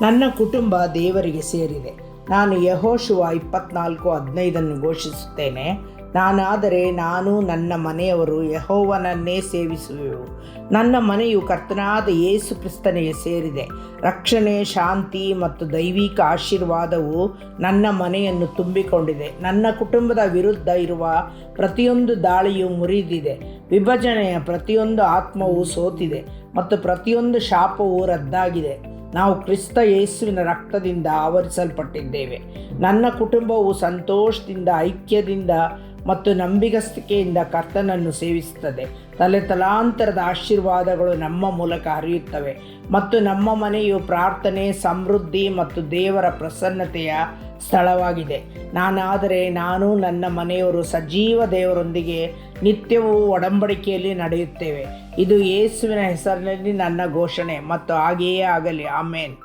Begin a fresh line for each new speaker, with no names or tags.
ನನ್ನ ಕುಟುಂಬ ದೇವರಿಗೆ ಸೇರಿದೆ. ನಾನು ಯಹೋಶುವ ಇಪ್ಪತ್ನಾಲ್ಕು ಹದಿನೈದನ್ನು ಘೋಷಿಸುತ್ತೇನೆ. ನಾನಾದರೆ ನಾನು ನನ್ನ ಮನೆಯವರು ಯಹೋವನನ್ನೇ ಸೇವಿಸುವೆವು. ನನ್ನ ಮನೆಯು ಕರ್ತನಾದ ಯೇಸು ಕ್ರಿಸ್ತನಿಗೆ ಸೇರಿದೆ. ರಕ್ಷಣೆ, ಶಾಂತಿ ಮತ್ತು ದೈವಿಕ ಆಶೀರ್ವಾದವು ನನ್ನ ಮನೆಯನ್ನು ತುಂಬಿಕೊಂಡಿದೆ. ನನ್ನ ಕುಟುಂಬದ ವಿರುದ್ಧ ಇರುವ ಪ್ರತಿಯೊಂದು ದಾಳಿಯು ಮುರಿದಿದೆ. ವಿಭಜನೆಯ ಪ್ರತಿಯೊಂದು ಆತ್ಮವು ಸೋತಿದೆ ಮತ್ತು ಪ್ರತಿಯೊಂದು ಶಾಪವು ರದ್ದಾಗಿದೆ. ನಾವು ಕ್ರಿಸ್ತ ಯೇಸುವಿನ ರಕ್ತದಿಂದ ಆವರಿಸಲ್ಪಟ್ಟಿದ್ದೇವೆ. ನನ್ನ ಕುಟುಂಬವು ಸಂತೋಷದಿಂದ ಐಕ್ಯದಿಂದ ಮತ್ತು ನಂಬಿಗಸ್ತಿಕೆಯಿಂದ ಕರ್ತನನ್ನು ಸೇವಿಸುತ್ತದೆ. ತಲೆ ತಲಾಂತರದ ಆಶೀರ್ವಾದಗಳು ನಮ್ಮ ಮೂಲಕ ಹರಿಯುತ್ತವೆ. ಮತ್ತು ನಮ್ಮ ಮನೆಯು ಪ್ರಾರ್ಥನೆ, ಸಮೃದ್ಧಿ ಮತ್ತು ದೇವರ ಪ್ರಸನ್ನತೆಯ ಸ್ಥಳವಾಗಿದೆ. ನಾನಾದರೆ ನಾನು ನನ್ನ ಮನೆಯವರು ಸಜೀವ ದೇವರೊಂದಿಗೆ ನಿತ್ಯವೂ ಒಡಂಬಡಿಕೆಯಲ್ಲಿ ನಡೆಯುತ್ತೇವೆ. ಇದು ಯೇಸುವಿನ ಹೆಸರಿನಲ್ಲಿ ನನ್ನ ಘೋಷಣೆ ಮತ್ತು ಹಾಗೆಯೇ ಆಗಲಿ. ಆಮೇನ್.